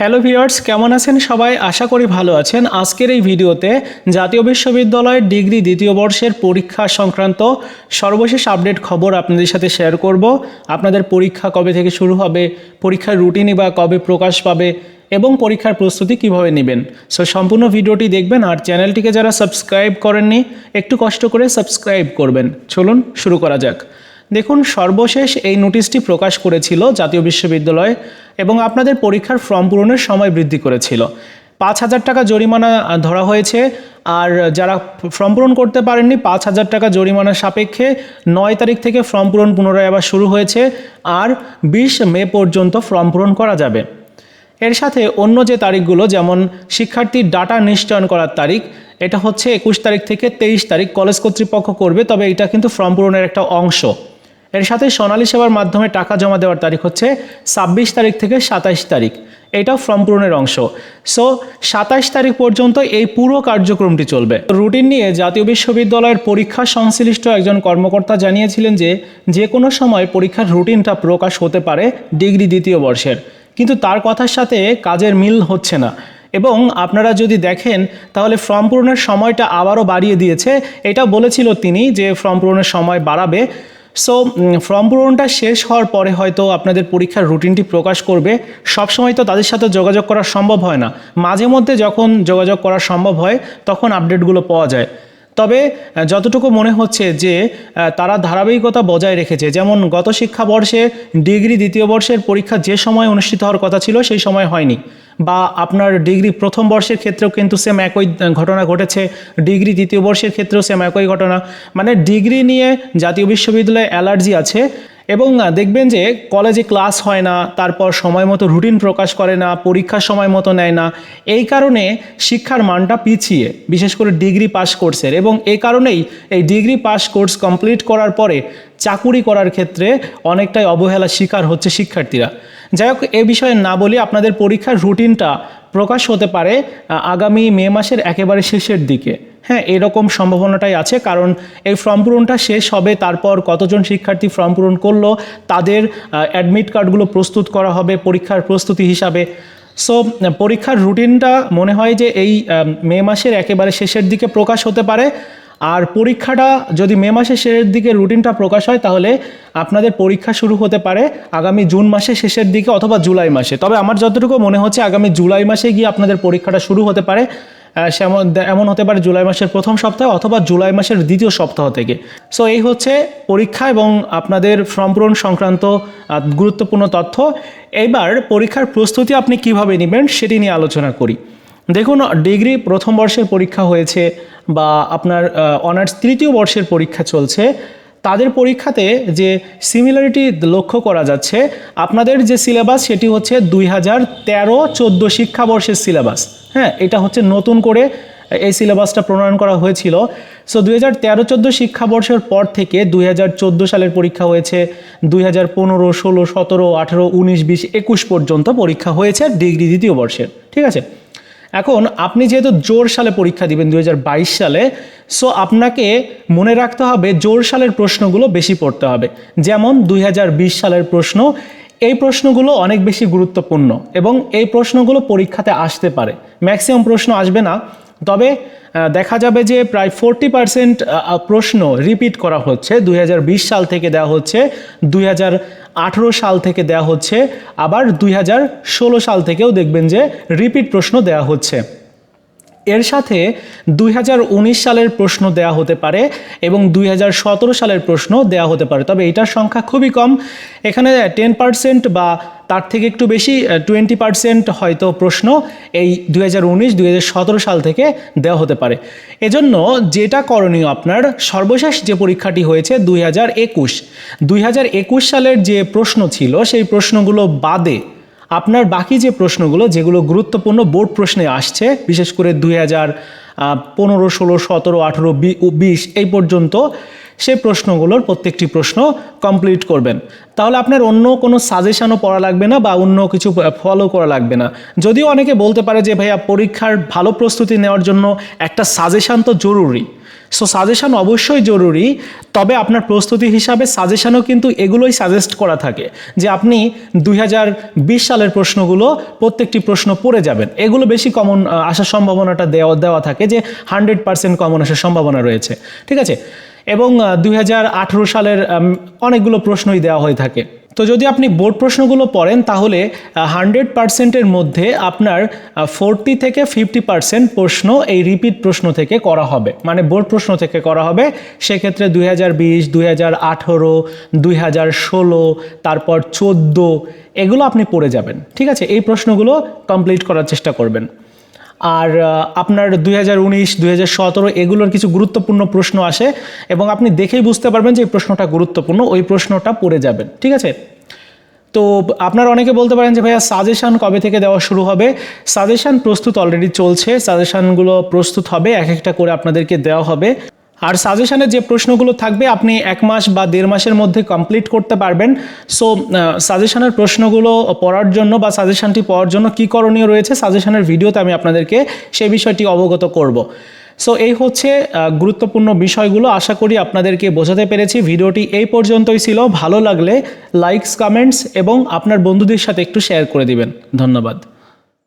Hello viewers, কেমন আছেন সবাই? আশা করি ভালো আছেন। আজকের এই ভিডিওতে জাতীয় বিশ্ববিদ্যালয়ের ডিগ্রি দ্বিতীয় বর্ষের পরীক্ষা সংক্রান্ত সর্বশেষ আপডেট খবর আপনাদের সাথে শেয়ার করব। আপনাদের পরীক্ষা কবে থেকে শুরু হবে, পরীক্ষার রুটিনই বা কবে প্রকাশ পাবে, এবং পরীক্ষার প্রস্তুতি কীভাবে নেবেন। সো সম্পূর্ণ ভিডিওটি দেখবেন আর চ্যানেলটিকে যারা সাবস্ক্রাইব করেননি, একটু কষ্ট করে সাবস্ক্রাইব করবেন। চলুন শুরু করা যাক। দেখুন, সর্বশেষ এই নোটিশটি প্রকাশ করেছিল জাতীয় বিশ্ববিদ্যালয় এবং আপনাদের পরীক্ষার ফর্ম পূরণের সময় বৃদ্ধি করেছিল। পাঁচ হাজার টাকা জরিমানা ধরা হয়েছে। আর যারা ফর্ম পূরণ করতে পারেননি, পাঁচ হাজার টাকা জরিমানা সাপেক্ষে নয় তারিখ থেকে ফর্ম পূরণ পুনরায় আবার শুরু হয়েছে। আর বিশ মে পর্যন্ত ফর্ম পূরণ করা যাবে। এর সাথে অন্য যে তারিখগুলো, যেমন শিক্ষার্থীর ডাটা নিশ্চয়ন করার তারিখ, এটা হচ্ছে একুশ তারিখ থেকে তেইশ তারিখ কলেজ কর্তৃপক্ষ করবে, তবে এটা কিন্তু ফর্ম পূরণের একটা অংশ। এর সাথে সোনালী সেবার মাধ্যমে টাকা জমা দেওয়ার তারিখ হচ্ছে ছাব্বিশ তারিখ থেকে সাতাইশ তারিখ। এটাও ফর্ম পূরণের অংশ। সো, সাতাইশ তারিখ পর্যন্ত এই পুরো কার্যক্রমটি চলবে। রুটিন নিয়ে জাতীয় বিশ্ববিদ্যালয়ের পরীক্ষা সংশ্লিষ্ট একজন কর্মকর্তা জানিয়েছিলেন যে যে কোনো সময় পরীক্ষার রুটিনটা প্রকাশ হতে পারে ডিগ্রি দ্বিতীয় বর্ষের। কিন্তু তার কথার সাথে কাজের মিল হচ্ছে না। এবং আপনারা যদি দেখেন, তাহলে ফর্ম পূরণের সময়টা আবারও বাড়িয়ে দিয়েছে। এটা বলেছিল তিনি যে, ফর্ম পূরণের সময় বাড়াবে। সো ফর্ম পূরণটা শেষ হওয়ার পরে হয়তো আপনাদের পরীক্ষার রুটিনটি প্রকাশ করবে। সবসময় তো তাদের সাথে যোগাযোগ করা সম্ভব হয় না। মাঝে মধ্যে যখন যোগাযোগ করা সম্ভব হয়, তখন আপডেটগুলো পাওয়া যায়। তবে যতটুকু মনে হচ্ছে যে তারা ধারাবাহিকতা বজায় রেখেছে, যেমন গত শিক্ষাবর্ষে ডিগ্রি দ্বিতীয় বর্ষের পরীক্ষা যে সময় অনুষ্ঠিত হওয়ার কথা ছিল, সেই সময় হয়নি। বা আপনার ডিগ্রি প্রথম বর্ষের ক্ষেত্রেও কিন্তু সেম একই ঘটনা ঘটেছে, ডিগ্রি দ্বিতীয় বর্ষের ক্ষেত্রেও সেম একই ঘটনা। মানে ডিগ্রি নিয়ে জাতীয় বিশ্ববিদ্যালয়ে অ্যালার্জি আছে এবং দেখবেন যে কলেজে ক্লাস হয় না, তারপর সময় মতো রুটিন প্রকাশ করে না, পরীক্ষার সময় মতো নেয় না, এই কারণে শিক্ষার মানটা পিছিয়ে, বিশেষ করে ডিগ্রি পাস কোর্সের এবং এই কারণেই এই ডিগ্রি পাস কোর্স কমপ্লিট করার পরে চাকুরি করার ক্ষেত্রে অনেকটাই অবহেলা শিকার হচ্ছে শিক্ষার্থীরা। যাই হোক, এ বিষয়ে না বলি আপনাদের পরীক্ষার রুটিনটা প্রকাশ হতে পারে আগামী মে মাসের একেবারে শেষের দিকে। হ্যাঁ এরকম সম্ভাবনাটাই আছে। কারণ এই ফর্ম পূরণটা শেষ হবে, তারপর কতজন শিক্ষার্থী ফর্ম পূরণ করল, তাদের অ্যাডমিট কার্ডগুলো প্রস্তুত করা হবে, পরীক্ষার প্রস্তুতি হিসাবে। সো পরীক্ষার রুটিনটা মনে হয় যে এই মে মাসের একেবারে শেষের দিকে প্রকাশ হতে পারে। আর পরীক্ষাটা যদি মে মাসের শেষের দিকে রুটিনটা প্রকাশ হয়, তাহলে আপনাদের পরীক্ষা শুরু হতে পারে আগামী জুন মাসের শেষের দিকে অথবা জুলাই মাসে। তবে আমার যতটুকু মনে হচ্ছে, আগামী জুলাই মাসে গিয়ে আপনাদের পরীক্ষাটা শুরু হতে পারে। এমন হতে পারে জুলাই মাসের প্রথম সপ্তাহে অথবা জুলাই মাসের দ্বিতীয় সপ্তাহ থেকে। সো এই হচ্ছে পরীক্ষা এবং আপনাদের ফর্ম পূরণ সংক্রান্ত গুরুত্বপূর্ণ তথ্য। এইবার পরীক্ষার প্রস্তুতি আপনি কীভাবে নেবেন সেটি নিয়ে আলোচনা করি। দেখুন, ডিগ্রি প্রথম বর্ষের পরীক্ষা হয়েছে বা আপনার অনার্স তৃতীয় বর্ষের পরীক্ষা চলছে। তাদের পরীক্ষাতে যে সিমিলারিটি লক্ষ্য করা যাচ্ছে, আপনাদের যে সিলেবাস সেটি হচ্ছে দুই হাজার তেরো চোদ্দ শিক্ষাবর্ষের সিলেবাস হ্যাঁ এটা হচ্ছে নতুন করে এই সিলেবাসটা প্রণয়ন করা হয়েছিল। সো দুই হাজার তেরো চোদ্দ শিক্ষাবর্ষের পর থেকে দুই হাজার চোদ্দ সালের পরীক্ষা হয়েছে, দুই হাজার পনেরো, ষোলো, সতেরো, আঠেরো, উনিশ, বিশ, একুশ পর্যন্ত পরীক্ষা হয়েছে ডিগ্রি দ্বিতীয় বর্ষের। ঠিক আছে? এখন আপনি যেহেতু জোর সালে পরীক্ষা দিবেন দুই হাজার বাইশ সালে সো আপনাকে মনে রাখতে হবে জোর সালের প্রশ্নগুলো বেশি পড়তে হবে। যেমন দুই হাজার বিশ সালের প্রশ্ন, এই প্রশ্নগুলো অনেক বেশি গুরুত্বপূর্ণ এবং এই প্রশ্নগুলো পরীক্ষাতে আসতে পারে। ম্যাক্সিমাম প্রশ্ন আসবে না। তবে দেখা যাবে যে প্রায় ফোরটি পার্সেন্ট প্রশ্ন রিপিট করা হচ্ছে। দুই হাজার বিশ সাল থেকে দেওয়া হচ্ছে, দুই হাজার আঠারো সাল থেকে দেওয়া হচ্ছে, আবার দুই হাজার ষোলো সাল থেকেও দেখবেন যে রিপিট প্রশ্ন দেওয়া হচ্ছে। এর সাথে দুই হাজার উনিশ সালের প্রশ্ন দেয়া হতে পারে এবং দুই হাজার সতেরো সালের প্রশ্ন দেয়া হতে পারে। তবে এটার সংখ্যা খুবই কম। এখানে টেন পার্সেন্ট বা তার থেকে একটু বেশি টোয়েন্টি পার্সেন্ট হয়তো প্রশ্ন এই দুই হাজার উনিশ সাল থেকে দেওয়া হতে পারে। এজন্য যেটা করণীয় আপনার, সর্বশেষ যে পরীক্ষাটি হয়েছে দুই হাজার একুশ সালের যে প্রশ্ন ছিল, সেই প্রশ্নগুলো বাদে আপনার বাকি যে প্রশ্নগুলো, যেগুলো গুরুত্বপূর্ণ বোর্ড প্রশ্নে আসছে, বিশেষ করে দুই হাজার পনেরো, ষোলো, সতেরো, আঠেরো বিশ, এই পর্যন্ত সে প্রশ্নগুলোর প্রত্যেকটি প্রশ্ন কমপ্লিট করবেন। তাহলে আপনার অন্য কোনো সাজেশানও পড়া লাগবে না বা অন্য কিছু ফলো করা লাগবে না। যদিও অনেকে বলতে পারে যে, ভাইয়া, পরীক্ষার ভালো প্রস্তুতি নেওয়ার জন্য একটা সাজেশান তো জরুরি। সো সাজেশান অবশ্যই জরুরি, তবে আপনার প্রস্তুতি হিসাবে সাজেশানও কিন্তু এগুলোই সাজেস্ট করা থাকে, যে আপনি দু হাজার বিশ সালের প্রশ্নগুলো প্রত্যেকটি প্রশ্ন পড়ে যাবেন। এগুলো বেশি কমন আসার সম্ভাবনাটা দেওয়া দেওয়া থাকে যে হান্ড্রেড পার্সেন্ট কমন আসার সম্ভাবনা রয়েছে। ঠিক আছে? এবং দুই হাজার আঠেরো সালের অনেকগুলো প্রশ্নই দেওয়া হয়ে থাকে। তো যদি আপনি বোর্ড প্রশ্নগুলো পড়েন, তাহলে হান্ড্রেড পার্সেন্টের মধ্যে আপনার ফোরটি থেকে ফিফটি পার্সেন্ট প্রশ্ন এই রিপিট প্রশ্ন থেকে করা হবে। মানে বোর্ড প্রশ্ন থেকে করা হবে। সেক্ষেত্রে দুই হাজার বিশ, দুই হাজার আঠেরো, দুই হাজার ষোলো, তারপর চোদ্দ, এগুলো আপনি পড়ে যাবেন। ঠিক আছে? এই প্রশ্নগুলো কমপ্লিট করার চেষ্টা করবেন। আর আপনার দুই হাজার উনিশ হাজার সতেরো এগুলোর কিছু গুরুত্বপূর্ণ প্রশ্ন আসে এবং আপনি দেখেই বুঝতে পারবেন যে এই প্রশ্নটা গুরুত্বপূর্ণ, ওই প্রশ্নটা পড়ে যাবেন, ঠিক আছে? তো আপনারা অনেকে বলতে পারেন যে ভাইয়া সাজেশান কবে থেকে দেওয়া শুরু হবে? সাজেশান প্রস্তুত অলরেডি চলছে, সাজেশানগুলো প্রস্তুত হবে, এক একটা করে আপনাদেরকে দেওয়া হবে। আর সাজেশনে যে প্রশ্নগুলো থাকবে, আপনি এক মাস বা দেড় মাসের মধ্যে কমপ্লিট করতে পারবেন। সো সাজেশানের প্রশ্নগুলো পড়ার জন্য বা সাজেশানটি পড়ার জন্য কী করণীয় রয়েছে সাজেশানের ভিডিওতে আমি আপনাদেরকে সেই বিষয়টি অবগত করব। সো এই হচ্ছে গুরুত্বপূর্ণ বিষয়গুলো। আশা করি আপনাদেরকে বোঝাতে পেরেছি। ভিডিওটি এই পর্যন্তই ছিল। ভালো লাগলে লাইকস কমেন্টস এবং আপনার বন্ধুদের সাথে একটু শেয়ার করে দিবেন। ধন্যবাদ।